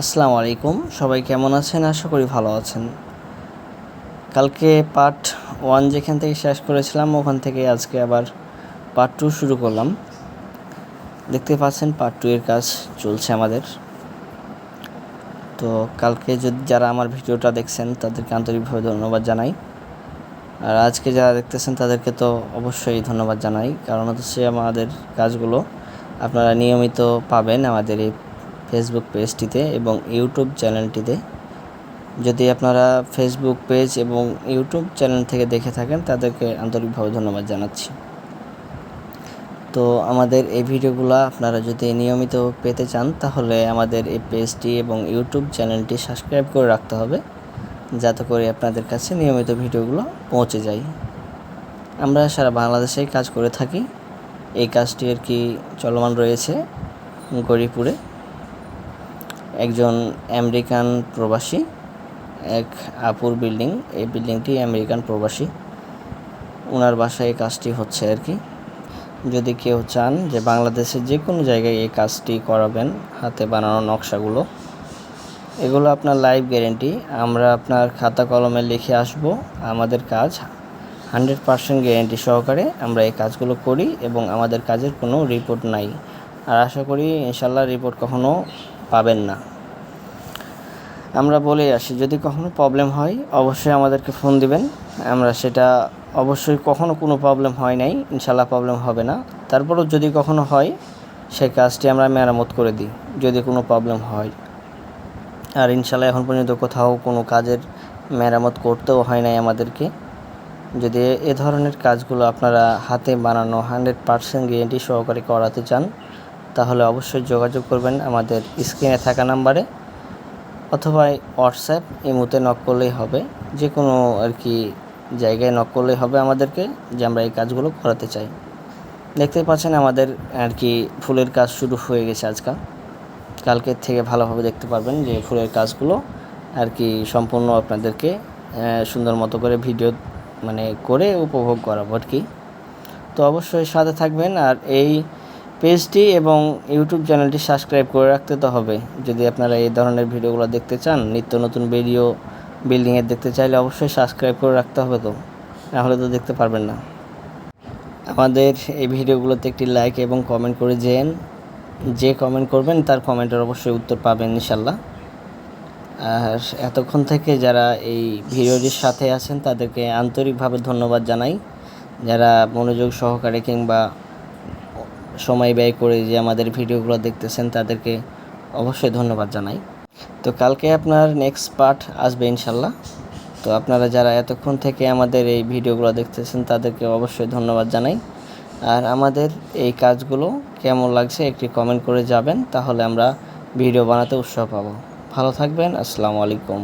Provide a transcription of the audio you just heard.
আসসালামু আলাইকুম। সবাই কেমন আছেন? আশা করি ভালো আছেন। কালকে পার্ট ওয়ান যেখান থেকে শেষ করেছিলাম, ওখান থেকে আজকে আবার পার্ট টু শুরু করলাম। দেখতে পাচ্ছেন পার্ট টু এর কাজ চলছে আমাদের। তো কালকে যদি যারা আমার ভিডিওটা দেখছেন, তাদেরকে আন্তরিকভাবে ধন্যবাদ জানাই। আর আজকে যারা দেখতেছেন, তাদেরকে তো অবশ্যই ধন্যবাদ জানাই। কারণ হচ্ছে আমাদের কাজগুলো আপনারা নিয়মিত পাবেন আমাদের এই ফেসবুক পেজটিতে এবং ইউটিউব চ্যানেলটিতে যদি আপনারা ফেসবুক পেজ এবং ইউটিউব চ্যানেল থেকে দেখে থাকেন, তাদেরকে আন্তরিকভাবে ধন্যবাদ জানাচ্ছি। তো আমাদের এই ভিডিওগুলো আপনারা যদি নিয়মিত পেতে চান, তাহলে আমাদের এই পেজটি এবং ইউটিউব চ্যানেলটি সাবস্ক্রাইব করে রাখতে হবে, যাতে করে আপনাদের কাছে নিয়মিত ভিডিওগুলো পৌঁছে যায়। আমরা সারা বাংলাদেশেই কাজ করে থাকি। এই কাজটি আর কি চলমান রয়েছে গরিপুরে। একজন আমেরিকান প্রবাসী, এক আপুর বিল্ডিং। এই বিল্ডিংটি আমেরিকান প্রবাসী। ওনার বাসায় এই কাজটি হচ্ছে আর কি। যদি কেউ চান যে বাংলাদেশের যে কোনো জায়গায় এই কাজটি করাবেন, হাতে বানানো নকশাগুলো, এগুলো আপনার লাইভ গ্যারেন্টি। আমরা আপনার খাতা কলমে লিখে আসব আমাদের কাজ। হান্ড্রেড পারসেন্ট গ্যারেন্টি সহকারে আমরা এই কাজগুলো করি এবং আমাদের কাজের কোনো রিপোর্ট নাই। আর আশা করি ইনশাল্লাহ রিপোর্ট কখনো পাবেন না। আমরা বলে আসি, যদি কখনো প্রবলেম হয়, অবশ্যই আমাদেরকে ফোন দিবেন। আমরা সেটা অবশ্যই কখনো কোনো প্রবলেম হয় নাই ইনশাল্লাহ প্রবলেম হবে না। তারপরও যদি কখনো হয়, সেই কাজটি আমরা মেরামত করে দিই, যদি কোনো প্রবলেম হয়। আর ইনশাল্লাহ এখন পর্যন্ত কোথাও কোনো কাজের মেরামত করতেও হয় নাই আমাদেরকে। যদি এ ধরনের কাজগুলো আপনারা হাতে বানানো হান্ড্রেড পার্সেন্ট গ্যারেন্টি সহকারে করাতে চান তাহলে অবশ্যই যোগাযোগ করবেন আমাদের স্ক্রিনে থাকা নাম্বারে অথবা হোয়াটসঅ্যাপ ইমুতে নক করলেই হবে। যে কোনো আর কি জায়গায় নক করলেই হবে আমাদেরকে, যে আমরা এই কাজগুলো করাতে চাই। দেখতে পাচ্ছেন আমাদের আর কি ফুলের কাজ শুরু হয়ে গেছে আজকাল। কালকের থেকে ভালোভাবে দেখতে পারবেন যে ফুলের কাজগুলো আর কি সম্পূর্ণ আপনাদেরকে সুন্দর মতো করে ভিডিও মানে করে উপভোগ করাবো আর কি। তো অবশ্যই সাথে থাকবেন আর এই পেজটি এবং ইউটিউব চ্যানেলটি সাবস্ক্রাইব করে রাখতে তো হবে। যদি আপনারা এই ধরনের ভিডিওগুলো দেখতে চান, নিত্য নতুন ভিডিও বিল্ডিংয়ের দেখতে চাইলে অবশ্যই সাবস্ক্রাইব করে রাখতে হবে তো নাহলে তো দেখতে পারবেন না। আমাদের এই ভিডিওগুলোতে একটি লাইক এবং কমেন্ট করে যেন, যে কমেন্ট করবেন তার কমেন্টের অবশ্যই উত্তর পাবেন ইনশাল্লাহ। আর এতক্ষণ থেকে যারা এই ভিডিওটির সাথে আছেন, তাদেরকে আন্তরিকভাবে ধন্যবাদ জানাই। যারা মনোযোগ সহকারে কিংবা সময় ব্যয় করে যে আমাদের ভিডিওগুলো দেখতেছেন তাদেরকে অবশ্যই ধন্যবাদ জানাই। তো কালকে আপনার নেক্সট পার্ট আসবে ইনশাল্লাহ। তো আপনারা যারা এতক্ষণ থেকে আমাদের এই ভিডিওগুলো দেখতেছেন তাদেরকে অবশ্যই ধন্যবাদ জানাই। আর আমাদের এই কাজগুলো কেমন লাগছে একটি কমেন্ট করে যাবেন, তাহলে আমরা ভিডিও বানাতে উৎসাহ পাবো। ভালো থাকবেন, আসসালামু আলাইকুম।